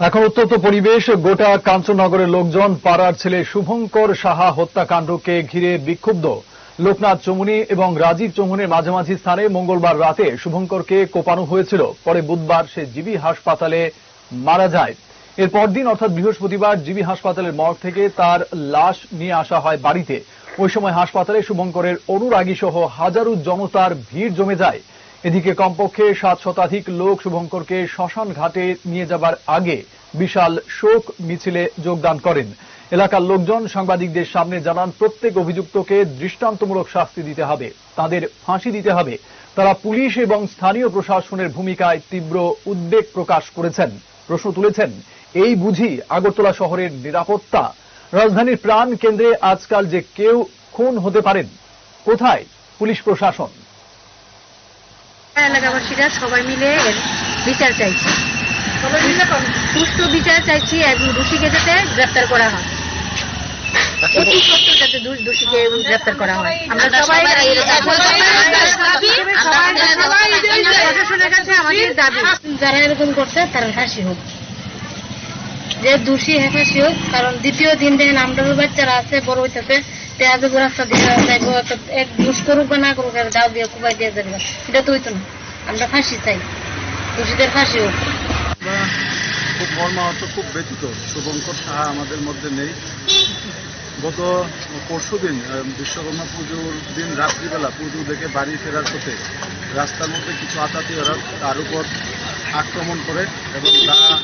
এখন উত্তপ্ত পরিবেশ, গোটা কাঞ্চননগরের লোকজন, পাড়ার ছেলে শুভঙ্কর সাহা হত্যাকাণ্ডকে ঘিরে বিক্ষুব্ধ। লোকনাথ চৌমুনি এবং রাজীব চৌমুনির মাঝামাঝি স্থানে মঙ্গলবার রাতে শুভঙ্করকে কোপানো হয়েছিল। পরে বুধবার সে জিবি হাসপাতালে মারা যায়। এর পরদিন অর্থাৎ বৃহস্পতিবার, জিবি হাসপাতালের মর্গ থেকে তার লাশ নিয়ে আসা হয় বাড়িতে। ওই সময় হাসপাতালে শুভঙ্করের অনুরাগী সহ হাজারো জনতার ভিড় জমে যায়। এদিকে কমপক্ষে সাত শতাধিক লোক শুভঙ্করকে শ্মশান ঘাটে নিয়ে যাবার আগে বিশাল শোক মিছিলে যোগদান করেন। এলাকার লোকজন সাংবাদিকদের সামনে জানান, প্রত্যেক অভিযুক্তকে দৃষ্টান্তমূলক শাস্তি দিতে হবে, তাদের ফাঁসি দিতে হবে। তারা পুলিশ এবং স্থানীয় প্রশাসনের ভূমিকায় তীব্র উদ্বেগ প্রকাশ করেছেন। প্রশ্ন তুলেছেন, এই বুঝি আগরতলা শহরের নিরাপত্তা? রাজধানীর প্রাণ কেন্দ্রে আজকাল যে কেউ খুন হতে পারেন, কোথায় পুলিশ প্রশাসন? এলাকাবাসীরা সবাই মিলে এর বিচার চাইছে। সুষ্ঠু বিচার চাইছি এবং দোষীকে যাতে গ্রেপ্তার করা হয়। অতি সত্য যাতে দোষীকে গ্রেপ্তার করা হয়। আমরা সবাই প্রশাসনের কাছে আমাদের দাবি। যারা এরকম করছে তারা ফাঁসি হোক। যে দোষী হ্যাঁ ফাঁসি হোক কারণ দ্বিতীয় দিন দেখেন আমরা বাচ্চারা আছে বড় হইতেছে। পেঁয়াজ দিয়ে এক করুক না করুক দিয়ে কুবাই দিয়ে যাবে এটা তো হইতো না। আমরা ফাঁসি চাই। দোষীদের ফাঁসি হোক। খুব খুব ব্যথিত। শুভঙ্কর সাহা আমাদের মধ্যে নেই। গত পরশু দিন বিশ্বকর্মা পুজোর দিন রাত্রিবেলা পুজো দেখে বাড়ি ফেরার পথে রাস্তার মধ্যে কিছু আতাতীয়রা তার উপর আক্রমণ করে এবং তা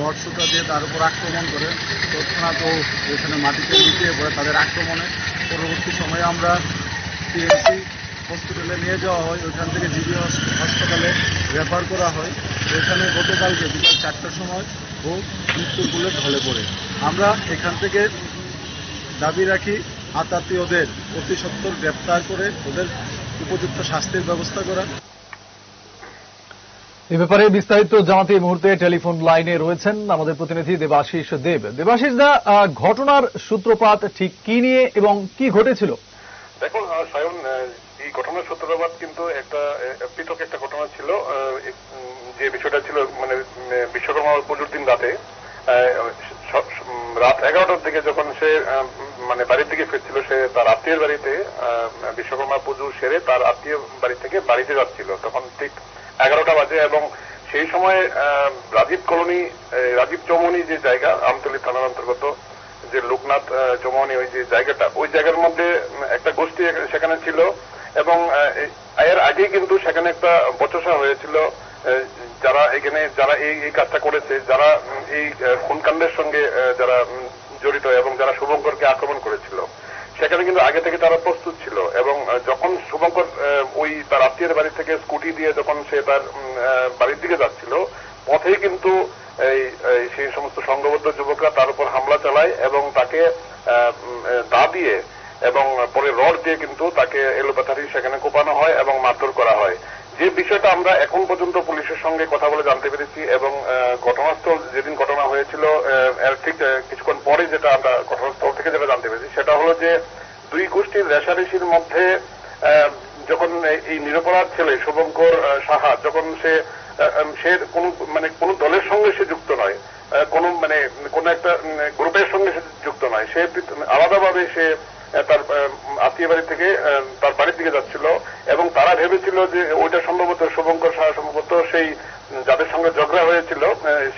রড সুতা দিয়ে তার উপর আক্রমণ করে, তৎক্ষণাৎ ও ওইখানে মাটিতে লুকিয়ে পড়ে তাদের আক্রমণে। পরবর্তী সময়ে আমরা টিএমসি হসপিটালে নিয়ে যাওয়া হয়, ওইখান থেকে জিবি হাসপাতালে রেফার করা হয়। ওইখানে গতকালকে বিকাল চারটার সময় ও মৃত্যুর বুলেট ঢলে পড়ে। আমরা এখান থেকে দাবি রাখি, আতাতীয়দের অতি সত্বর গ্রেপ্তার করে ওদের উপযুক্ত শাস্তির ব্যবস্থা করা। এ ব্যাপারে বিস্তারিত জানাতে এই মুহূর্তে টেলিফোন লাইনে রয়েছেন আমাদের প্রতিনিধি দেবাশিস দেব। দেবাশিস দা ঘটনার সূত্রপাত ঠিক কি নিয়ে এবং কি ঘটেছিল? দেখুন সায়ন এই ঘটনার সূত্রপাত কিন্তু একটা পৃথক একটা ঘটনা ছিল যে বিষয়টা ছিল মানে বিশ্বকর্মা পুজোর দিন রাতে রাত এগারোটার দিকে যখন সে মানে বাড়ির দিকে ফিরছিল, সে তার আত্মীয়ের বাড়িতে বিশ্বকর্মা পুজো সেরে তার আত্মীয় বাড়ি থেকে বাড়িতে যাচ্ছিল। তখন ঠিক এগারোটা বাজে এবং সেই সময় রাজীব কলোনি রাজীব চৌমনি যে জায়গা, আমতলী থানার অন্তর্গত যে লোকনাথ চৌমনি, ওই যে জায়গাটা, ওই জায়গার মধ্যে একটা গোষ্ঠী সেখানে ছিল এবং এর আগে কিন্তু সেখানে একটা বচসা হয়েছিল যারা এখানে, যারা এই এই কাজটা করেছে, যারা এই খুনকাণ্ডের সঙ্গে যারা জড়িত এবং যারা শুভঙ্করকে আক্রমণ করেছিল। সেখানে কিন্তু আগে থেকে তারা প্রস্তুত ছিল এবং যখন শুভঙ্কর ওই তার আত্মীয়ের বাড়ি থেকে স্কুটি দিয়ে যখন সে তার বাড়ির দিকে যাচ্ছিল, পথেই কিন্তু এই সেই সমস্ত সংঘবদ্ধ যুবকরা তার উপর হামলা চালায় এবং তাকে দা দিয়ে এবং পরে রড দিয়ে কিন্তু তাকে এলোপাথারি সেখানে কোপানো হয় এবং মারধর করা হয়। যে বিষয়টা আমরা এখন পর্যন্ত পুলিশের সঙ্গে কথা বলে জানতে পেরেছি এবং ঘটনাস্থল যেদিন ঘটনা হয়েছিল এর ঠিক কিছুক্ষণ পরে যেটা আমরা ঘটনাস্থল থেকে যেটা জানতে পেরেছি, সেটা হলো যে দুই গোষ্ঠীর রেশারেশির মধ্যে যখন এই- নিরপরাধ ছেলে শুভঙ্কর সাহা, যখন সে সে কোন মানে কোন দলের সঙ্গে সে যুক্ত নয় কোন মানে কোন একটা গ্রুপের সঙ্গে সে যুক্ত নয়, সে আলাদাভাবে সে তার আত্মীয় বাড়ি থেকে তার বাড়ির দিকে যাচ্ছিল ভেবেছিল যে ওইটা সম্ভবত শুভঙ্কর সাহা সম্ভবত সেই যাদের সঙ্গে ঝগড়া হয়েছিল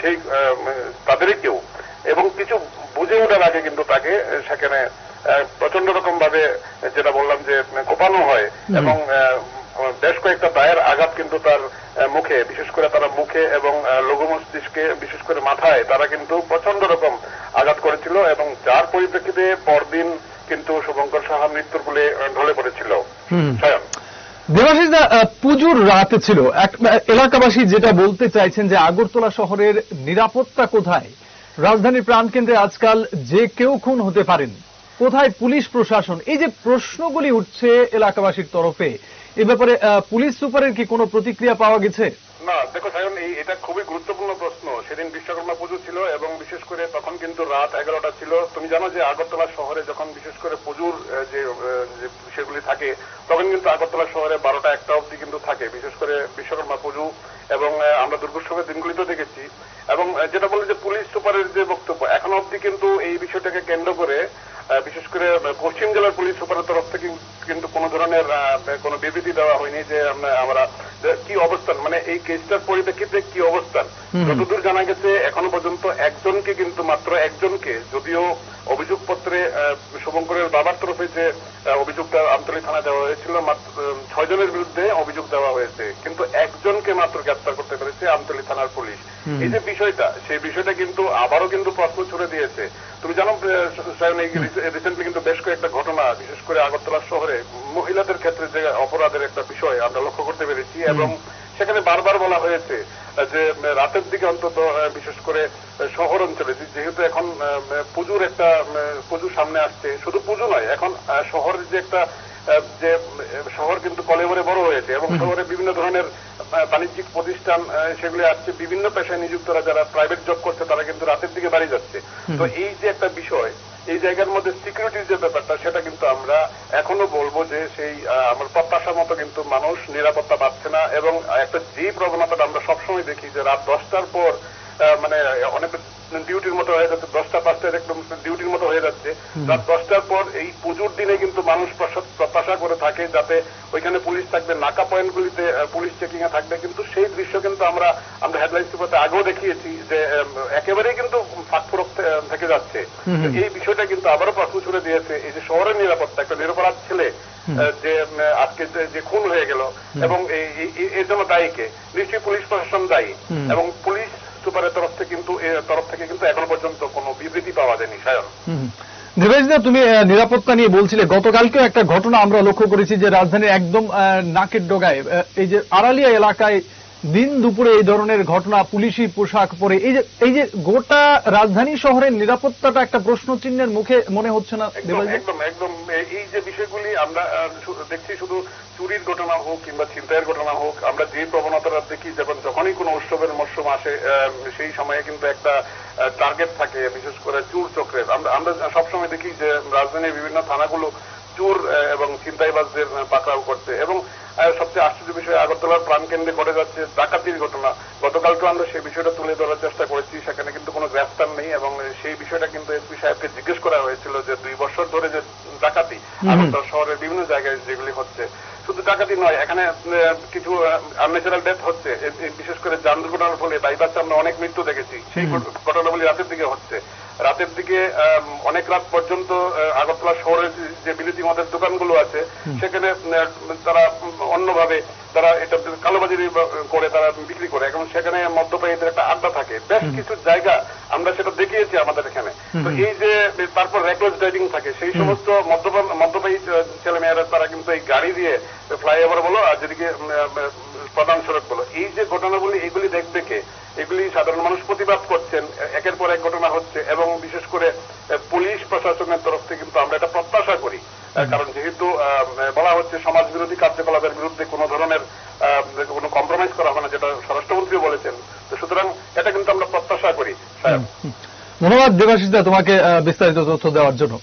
সেই তাদেরই কেউ। এবং কিছু বুঝে ওঠার আগে কিন্তু তাকে সেখানে প্রচণ্ড রকম ভাবে যেটা বললাম যে কোপানো হয়। এবং বেশ কয়েকটা দায়ের আঘাত কিন্তু তার মুখে বিশেষ করে তারা মুখে এবং লঘু মস্তিষ্কে বিশেষ করে মাথায় তারা কিন্তু প্রচণ্ড রকম আঘাত করেছিল এবং যার পরিপ্রেক্ষিতে পরদিন কিন্তু শুভঙ্কর সাহা মৃত্যুর বলে ঢলে পড়েছিল। সায়ন দেবাশিস দা পুজোর রাতে ছিল। এলাকাবাসী যেটা বলতে চাইছেন যে আগরতলা শহরের নিরাপত্তা কোথায়? রাজধানীর প্রাণকেন্দ্রে আজকাল যে কেউ খুন হতে পারেন। কোথায় পুলিশ প্রশাসন? এই যে প্রশ্নগুলি উঠছে এলাকাবাসীর তরফে, এ ব্যাপারে পুলিশ সুপারের কি কোনো প্রতিক্রিয়া পাওয়া গেছে? না, দেখো সায়ন, এই, এটা খুবই গুরুত্বপূর্ণ প্রশ্ন। সেদিন বিশ্বকর্মা পুজো ছিল এবং বিশেষ করে তখন কিন্তু রাত এগারোটা ছিল। তুমি জানো যে আগরতলা শহরে যখন বিশেষ করে পুজোর যে বিষয়গুলি থাকে, তখন কিন্তু আগরতলা শহরে বারোটা একটা অবধি কিন্তু থাকে। বিশেষ করে বিশ্বকর্মা পুজো এবং আমরা দুর্গোৎসবের দিনগুলিতেও দেখেছি। এবং যেটা বলে যে পুলিশ সুপারের যে বক্তব্য, এখন অবধি কিন্তু এই বিষয়টাকে কেন্দ্র করে বিশেষ করে পশ্চিম জেলার পুলিশ সুপারের তরফ থেকে কিন্তু কোনো ধরনের কোন বিবৃতি দেওয়া হয়নি যে আমরা- আমরা কি অবস্থান মানে এই কেসটার পরিপ্রেক্ষিতে কি অবস্থান। যতদূর জানা গেছে এখনও পর্যন্ত একজনকে কিন্তু মাত্র একজনকে যদিও অভিযোগপত্রে শুভঙ্করের বাবার তরফে যে অভিযোগটা আমতলী থানায় দেওয়া হয়েছিল মাত্র ছয় জনের বিরুদ্ধে অভিযোগ দেওয়া হয়েছে। কিন্তু একজনকে মাত্র গ্রেপ্তার করতে পেরেছে আমতলী থানার পুলিশ। এই যে বিষয়টা সেই বিষয়টা কিন্তু আবারও কিন্তু প্রশ্ন ছুড়ে দিয়েছে। তুমি জানো রিসেন্টলি কিন্তু বেশ কয়েকটা ঘটনা বিশেষ করে আগরতলা শহরে মহিলাদের ক্ষেত্রে যে অপরাধের একটা বিষয় আমরা লক্ষ্য করতে পেরেছি এবং সেখানে বারবার বলা হয়েছে যে রাতের দিকে অন্তত বিশেষ করে শহর অঞ্চলে যেহেতু এখন পুজোর একটা পুজো সামনে আসছে শুধু পুজো নয় এখন শহরের যে একটা যে শহর কিন্তু কলেবরে বড় হয়েছে এবং শহরে বিভিন্ন ধরনের বাণিজ্যিক প্রতিষ্ঠান সেগুলি আসছে বিভিন্ন পেশায় নিযুক্তরা যারা প্রাইভেট জব করছে তারা কিন্তু রাতের দিকে বাড়ি যাচ্ছে। তো এই যে একটা বিষয় এই জায়গার মধ্যে সিকিউরিটির যে ব্যাপারটা, সেটা কিন্তু আমরা এখনও বলব যে সেই আমার প্রত্যাশা মতো কিন্তু মানুষ নিরাপত্তা পাচ্ছে না এবং একটা যে প্রবণতাটা আমরা সবসময় দেখি যে রাত দশটার পর মানে অনেক ডিউটির মতো হয়ে যাচ্ছে দশটা পাঁচটার একদম ডিউটির মতো হয়ে যাচ্ছে। রাত দশটার পর এই পুজোর দিনে কিন্তু মানুষ প্রত্যাশা করে থাকে যাতে ওইখানে পুলিশ থাকবে নাকা পয়েন্টগুলিতে পুলিশ চেকিং এ থাকবে। কিন্তু সেই দৃশ্য কিন্তু আমরা আমরা হেডলাইন পেপারে আগেও দেখিয়েছি যে একেবারেই কিন্তু ফাঁকফোরক থেকে যাচ্ছে। এই বিষয়টা কিন্তু আবারও প্রশ্ন ছুড়ে দিয়েছে এই যে শহরের নিরাপত্তা একটা নিরপরাধ ছেলে যে আজকে যে- খুন হয়ে গেল এবং এর জন্য দায়ীকে নিশ্চয়ই পুলিশ প্রশাসন দায়ী। এবং পুলিশ সুপারের তরফ থেকে কিন্তু তরফ থেকে কিন্তু এখন পর্যন্ত কোনো বিবৃতি পাওয়া যায়নি, সায়ন। দেবেশদা তুমি নিরাপত্তা নিয়ে বলছিলে, গতকালকেও একটা ঘটনা আমরা লক্ষ্য করেছি যে রাজধানীর একদম নাকের ডগায় এই যে আড়ালিয়া এলাকায় দিন দুপুরে এই ধরনের ঘটনা পুলিশি পোশাক পরে। এই যে এই যে গোটা রাজধানী শহরের নিরাপত্তাটা একটা প্রশ্ন চিহ্নের মুখে মনে হচ্ছে না একদম একদম এই যে বিষয়গুলি আমরা দেখছি শুধু চুরির ঘটনা হোক কিংবা ছিনতাইয়ের ঘটনা হোক আমরা যে প্রবণতাটা দেখি যখন যখনই কোনো উৎসবের মরশুম আসে সেই সময়ে কিন্তু একটা টার্গেট থাকে বিশেষ করে চুর চক্রের। আমরা আমরা সবসময় দেখি যে রাজধানীর বিভিন্ন থানাগুলো চুর এবং ছিনতাইবাজদের পাকড়াও করছে। এবং সবচেয়ে আশ্চর্য বিষয় আগরতলার প্রাণকেন্দ্রে ঘটে যাচ্ছে ডাকাতির ঘটনা। গতকালকে আমরা সেই বিষয়টা তুলে ধরার চেষ্টা করেছি সেখানে কিন্তু কোনো গ্রেফতার নেই এবং সেই বিষয়টা কিন্তু এসপি সাহেবকে জিজ্ঞেস করা হয়েছিল যে দুই বছর ধরে যে ডাকাতি আগরতলা শহরের বিভিন্ন জায়গায় যেগুলি হচ্ছে শুধু ডাকাতি নয় এখানে কিছু আনন্যাচারাল ডেথ হচ্ছে। বিশেষ করে যান দুর্ঘটনার ফলে বাইপাসে আমরা অনেক মৃত্যু দেখেছি। সেই ঘট- ঘটনাগুলি রাতের দিকে হচ্ছে। রাতের দিকে অনেক রাত পর্যন্ত আগরতলা শহরের যে- বিলিতি মদের দোকানগুলো আছে সেখানে তারা অন্যভাবে তারা এটা কালোবাজারি করে তারা বিক্রি করে। এবং সেখানে মদ্যপায়ীদের একটা আড্ডা থাকে। বেশ কিছু জায়গা আমরা সেটা দেখিয়েছি আমাদের এখানে। তো এই যে তারপর রেকলেস ড্রাইভিং থাকে সেই সমস্ত মদ্যপান মদ্যপায়ী ছেলে মেয়েরা তারা কিন্তু এই গাড়ি দিয়ে ফ্লাইওভার বলো আর যেদিকে প্রধান সড়ক বলো এই যে ঘটনাগুলি এগুলি দেখবে কে? এগুলি সাধারণ মানুষ প্রতিবাদ করছেন। একের পর এক ঘটনা হচ্ছে এবং বিশেষ করে পুলিশ প্রশাসনের তরফ থেকে কিন্তু আমরা এটা প্রত্যাশা করি। কারণ যেহেতু বলা হচ্ছে সমাজ বিরোধী কার্যকলাপের বিরুদ্ধে কোনো ধরনের আহ, কোনো কম্প্রোমাইজ করা হবে না যেটা স্বরাষ্ট্রমন্ত্রীও বলেছেন। তো সুতরাং এটা কিন্তু আমরা প্রত্যাশা করি ধন্যবাদ দেবাশিস দা তোমাকে বিস্তারিত তথ্য দেওয়ার জন্য।